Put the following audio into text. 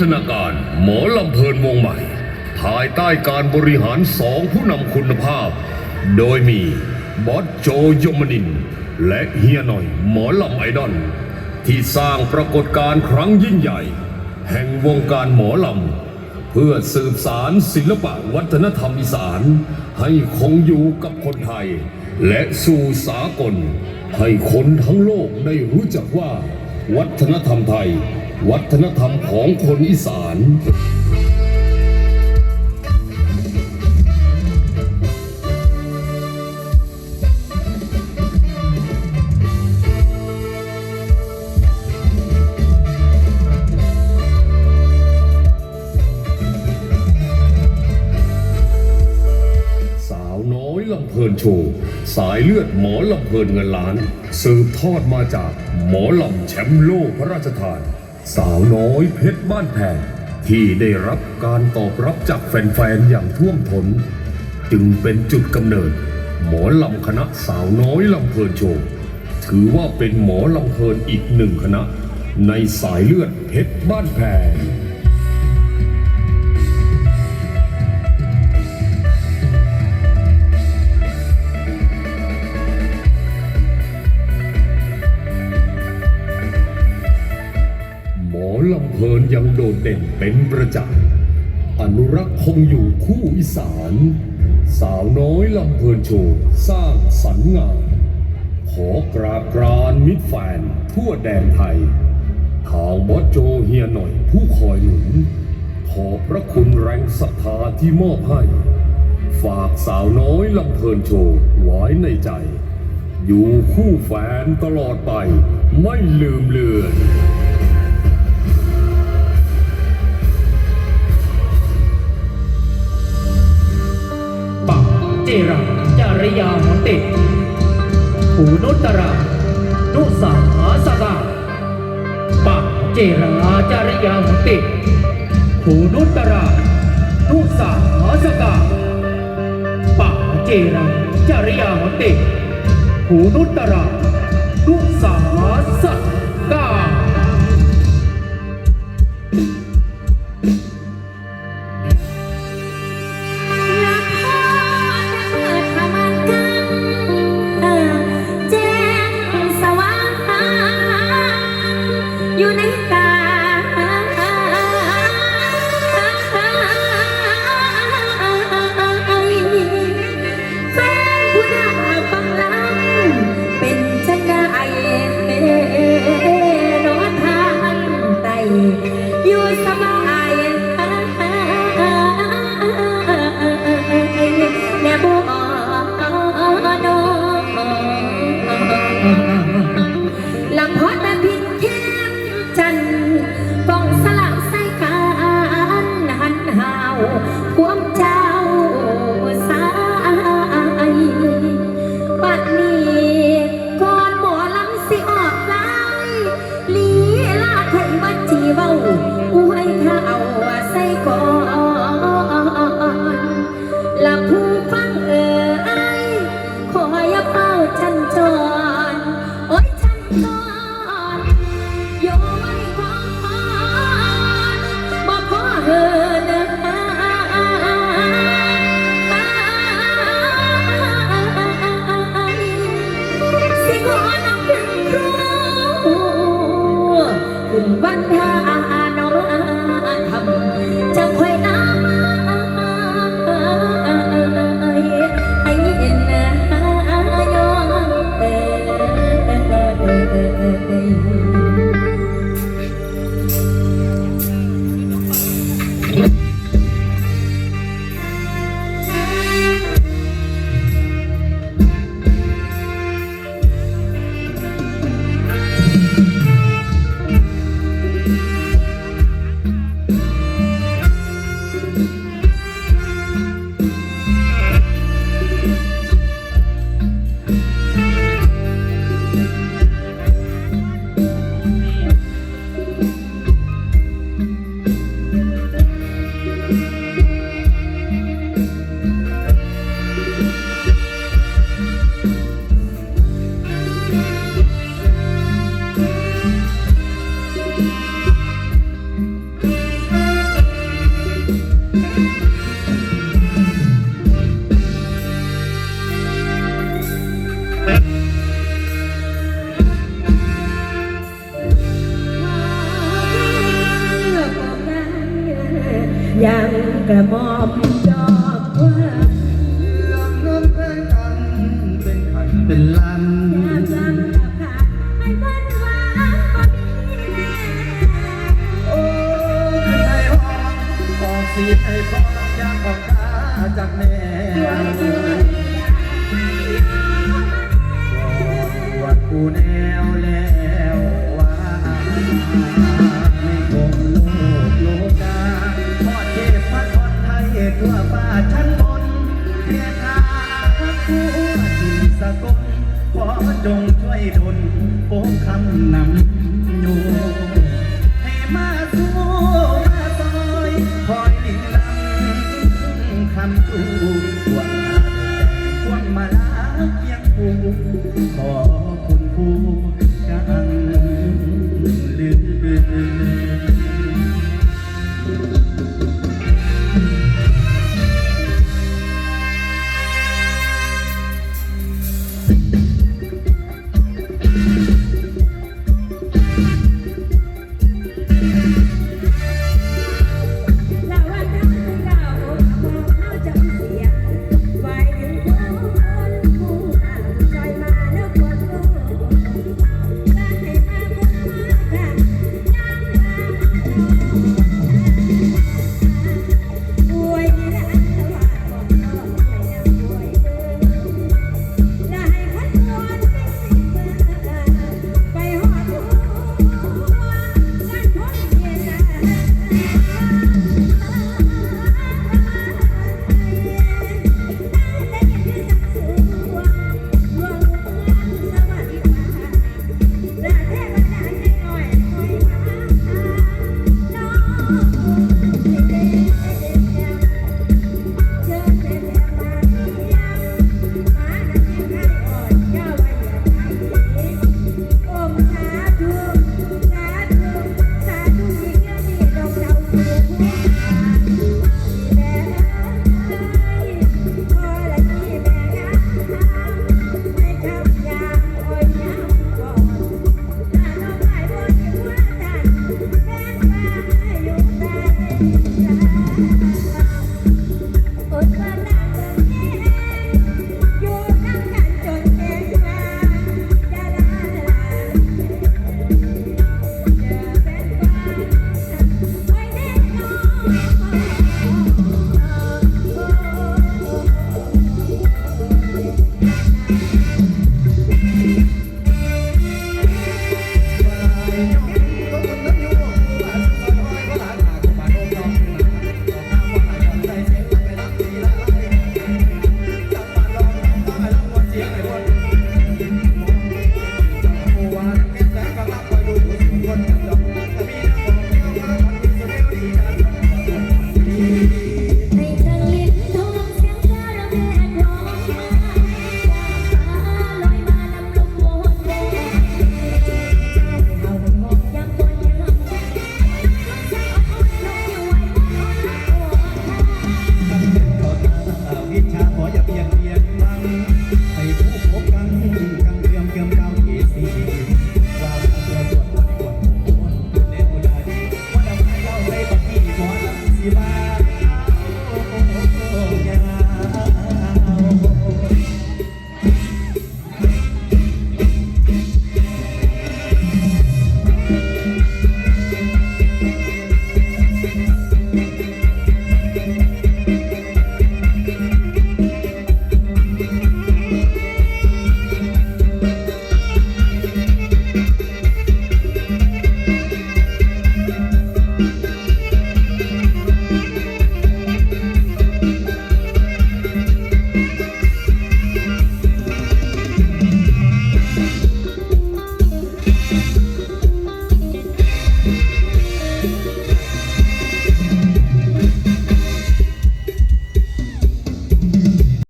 ฒนาการหมอลำเพลินวงใหม่ ภายใต้การบริหารสองผู้นำคุณภาพ โดยมีบอสโจยมนิน และเฮียหน่อยหมอลำไอดอลที่สร้างปรากฏการณ์ครั้งยิ่งใหญ่ แห่งวงการหมอลำ เพื่อสืบสารศิลปะวัฒนธรรมอีสาน ให้คงอยู่กับคนไทย และสู่สากล ให้คนทั้งโลกได้รู้จักว่า วัฒนธรรมไทย วัฒนธรรมของคนอีสาน นโชว์สายเลือดหมอลำเพลินเงินล้าน สืบทอดมาจากหมอลำแชมป์โลกพระราชทาน สาวน้อยเพชรบ้านแพงที่ได้รับการตอบรับจากแฟนๆอย่างท่วมท้นจึงเป็นจุดกำเนิด หมอลำคณะสาวน้อยลำเพลินโชว์ถือว่าเป็นหมอลำเพลินอีกหนึ่งคณะ ในสายเลือดเพชรบ้านแพง เพลินยังโดดเด่นเป็นประจักษ์อนุรักษ์คงอยู่คู่อีสาน สาวน้อยลำเพลินโชว์สร้างสรรค์งาน ขอกราบกรานมิตรแฟนทั่วแดนไทยทางบอสโจเฮียหน่อยผู้คอยหนุน ขอพระคุณแรงศรัทธาที่มอบให้ ฝากสาวน้อยลำเพลินโชว์ไว้ในใจ อยู่คู่แฟนตลอดไป ไม่ลืมเลือน เจรังจริยาหนติหูนุตรานุสาสัต la กระมอมจอกว่าลำนับเป็นกันเป็นขันเป็นลันโอ้คือไทยหอมออกสีไองยางออกตาจากแม่วัดกูแนวแล้วว่า นำ